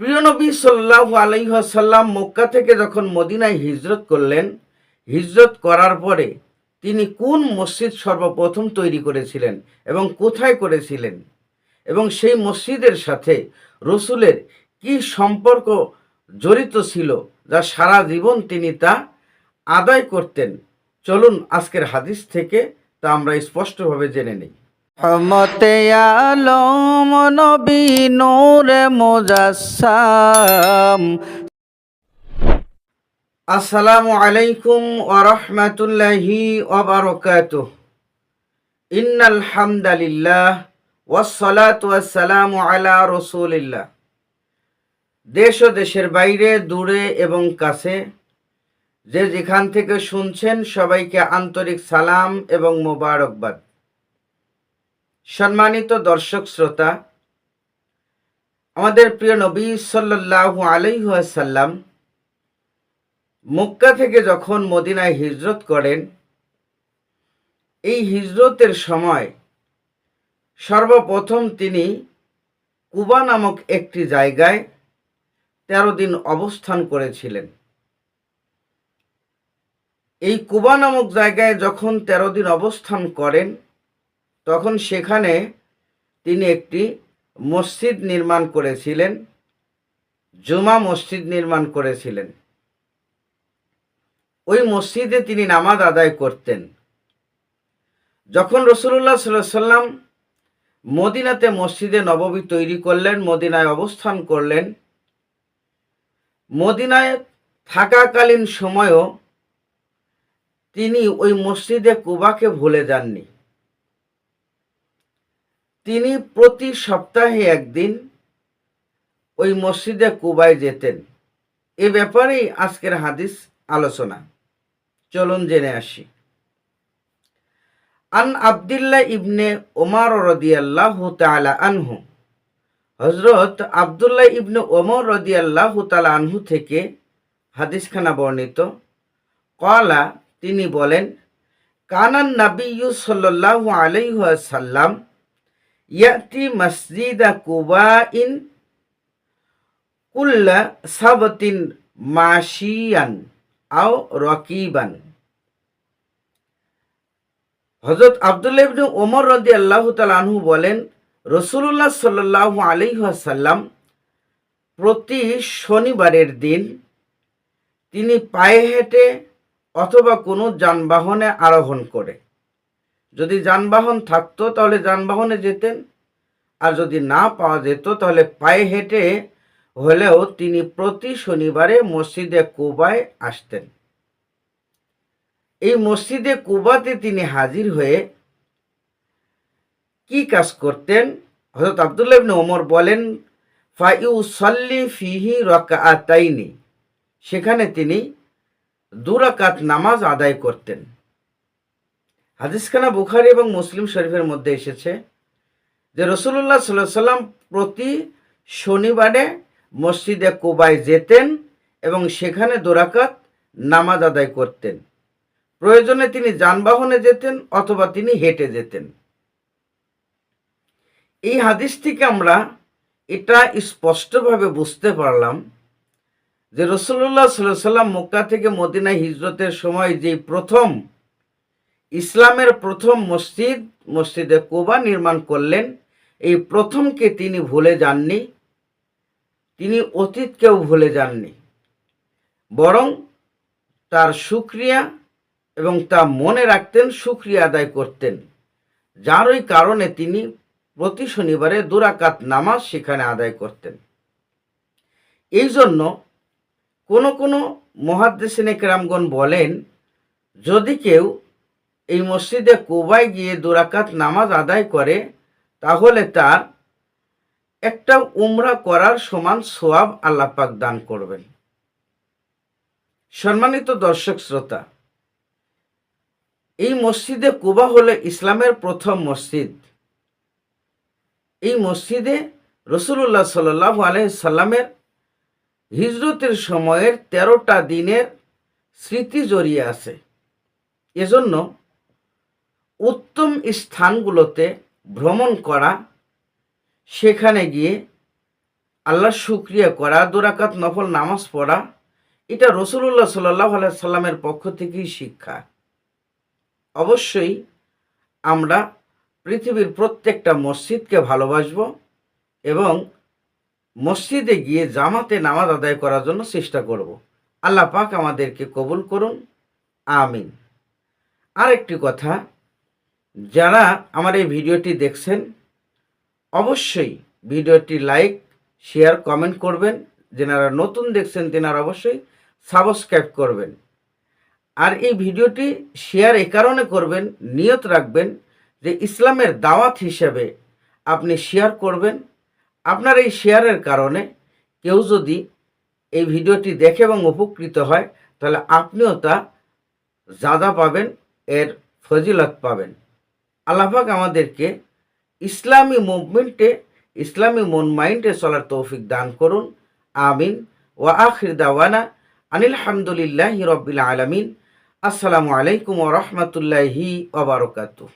প্রিয় নবী সাল্লাহ আলাইসাল্লাম মক্কা থেকে যখন মদিনায় হিজরত করলেন, হিজরত করার পরে তিনি কোন মসজিদ সর্বপ্রথম তৈরি করেছিলেন এবং কোথায় করেছিলেন? এবং সেই মসজিদের সাথে রসুলের কি সম্পর্ক জড়িত ছিল যা সারা জীবন তিনি তা আদায় করতেন? চলুন আজকের হাদিস থেকে তা আমরা স্পষ্টভাবে জেনে নিই। রহমতে আলম নবী নূরে মুজাসসাম। আসসালামু আলাইকুম ওরহমতুল্লাহি ওবরকাত ইন্নাল হামদালিল্লাহ ওয়াসসালাতু ওয়াসসালামু আলা রসুলিল্লাহ। দেশ ও দেশের বাইরে, দূরে এবং কাছে যে যেখান থেকে শুনছেন সবাইকে আন্তরিক সালাম এবং মোবারকবাদ। সম্মানিত দর্শক শ্রোতা, আমাদের প্রিয় নবী সাল্লাল্লাহু আলাইহি ওয়াসাল্লাম মক্কা থেকে যখন মদিনায় হিজরত করেন, এই হিজরতের সময় সর্বপ্রথম তিনি কুবা নামক একটি জায়গায় তেরো দিন অবস্থান করেছিলেন। এই কুবা নামক জায়গায় যখন তেরো দিন অবস্থান করেন তখন সেখানে তিনি একটি মসজিদ নির্মাণ করেছিলেন, জুমা মসজিদ নির্মাণ করেছিলেন। ওই মসজিদে তিনি নামাজ আদায় করতেন। যখন রসুল্লাহ সাল্লাম মদিনাতে মসজিদে নববী তৈরি করলেন, মদিনায় অবস্থান করলেন, মদিনায় থাকাকালীন সময়ও তিনি ওই মসজিদে কুবাকে ভুলে যাননি। তিনি প্রতি সপ্তাহে একদিন ওই মসজিদে কুবায় যেতেন। এ ব্যাপারেই আজকের হাদিস আলোচনা। চলুন জেনে আসি। আন আবদুল্লাহ ইবনে ওমর রদিয়াল্লাহু তাআলা আনহু হজরত আবদুল্লাহ ইবনে ওমর রদিয়াল্লাহু তাআলা আনহু থেকে হাদিসখানা বর্ণিত। কলা তিনি বলেন, কানান নাবিয়্যু সাল্লাল্লাহু আলাইহি ওয়াসাল্লাম ইয়াতি মসজিদা কুবাইন কুল্লা সাবতিন মাশিয়ান আও রকিবান হজরত আবদুল্লাহ ইবনে ওমর রদি আল্লাহ আনহু বলেন রসুল্লাহ সাল্লাহ আলিহাসাল্লাম প্রতি শনিবারের দিন তিনি পায়ে হেঁটে অথবা কোনো যানবাহনে আরোহণ করে। যদি যানবাহন থাকতো, তাহলে যানবাহনে যেতেন। আর যদি না পাওয়া যেত, তাহলে পায়ে হেঁটে হলেও তিনি প্রতি শনিবারে মসজিদে কুবায় আসতেন। এই মসজিদে কুবাতে তিনি হাজির হয়ে কি কাজ করতেন? হজরত আবদুল্লাহ ওমর বলেন ফাইউ সল্লি ফিহি রকাতাইনি। সেখানে তিনি দুরাকাত নামাজ আদায় করতেন। হাদিসখানা বুখারি এবং মুসলিম শরীফের মধ্যে এসেছে যে রসুল্লাহ সাল্লাহ সাল্লাম প্রতি শনিবারে মসজিদে কোবায় যেতেন এবং সেখানে দোরাকাত নামাজ আদায় করতেন। প্রয়োজনে তিনি যানবাহনে যেতেন অথবা তিনি হেঁটে যেতেন। এই হাদিস থেকে আমরা এটা স্পষ্টভাবে বুঝতে পারলাম যে রসুল্লাহ সাল্লাম মক্কা থেকে মদিনায় হিজরতের সময় যেই প্রথম ইসলামের প্রথম মসজিদ, মসজিদে কোবা নির্মাণ করলেন। এই প্রথমকে তিনি ভুলে যাননি। তিনি অতীতকেও ভুলে যাননি। বরং তার সুক্রিয়া এবং তা মনে রাখতেন, সুক্রিয়া আদায় করতেন। যার ওই কারণে তিনি প্রতি শনিবারে দুরাকাত নামাজ সেখানে আদায় করতেন। এই জন্য কোনো কোনো মহাদ্দেশিনে কেরামগণ বলেন, যদি কেউ এই মসজিদে কোবায় গিয়ে দুরাকাত নামাজ আদায় করে, তাহলে তার একটা উমরা করার সমান সোয়াব আল্লাপাক দান করবেন। সম্মানিত দর্শক শ্রোতা, এই মসজিদে কুবা হলো ইসলামের প্রথম মসজিদ। এই মসজিদে রসুল্লাহ সাল্লাহ আলহিসাল্লামের হিজরতের সময়ের তেরোটা দিনের স্মৃতি জড়িয়ে আছে। এজন্য উত্তম স্থানগুলোতে ভ্রমণ করা, সেখানে গিয়ে আল্লাহর শুক্রিয়া করা, দুরাকাত নফল নামাজ পড়া, এটা রসুল্লাহ সাল্লাহ সাল্লামের পক্ষ থেকেই শিক্ষা। অবশ্যই আমরা পৃথিবীর প্রত্যেকটা মসজিদকে ভালোবাসব এবং মসজিদে গিয়ে জামাতে নামাজ আদায় করার জন্য চেষ্টা করব। আল্লাহ পাক আমাদেরকে কবুল করুন। আমিন। আরেকটি কথা যারা আমার এই ভিডিওটি দেখছেন, অবশ্যই ভিডিওটি লাইক, শেয়ার, কমেন্ট করবেন। যেনারা নতুন দেখছেন, তেনারা অবশ্যই সাবস্ক্রাইব করবেন। আর এই ভিডিওটি শেয়ার এ কারণে করবেন, নিয়ত রাখবেন যে ইসলামের দাওয়াত হিসেবে আপনি শেয়ার করবেন। আপনার এই শেয়ারের কারণে কেউ যদি এই ভিডিওটি দেখে এবং উপকৃত হয়, তাহলে আপনিও তা জাদা পাবেন, এর ফজিলত পাবেন। আল্লাহাক আমাদেরকে ইসলামী মুভমেন্টে, ইসলামী মন মাইন্ডে চলার তৌফিক দান করুন। আমিন। ওয়া আখির দাওয়ানা আনিল হামদুলিল্লাহ রবিল আলামিন। আসসালামু আলাইকুম ও রহমতুল্লাহি ওয়া বারাকাতুহু।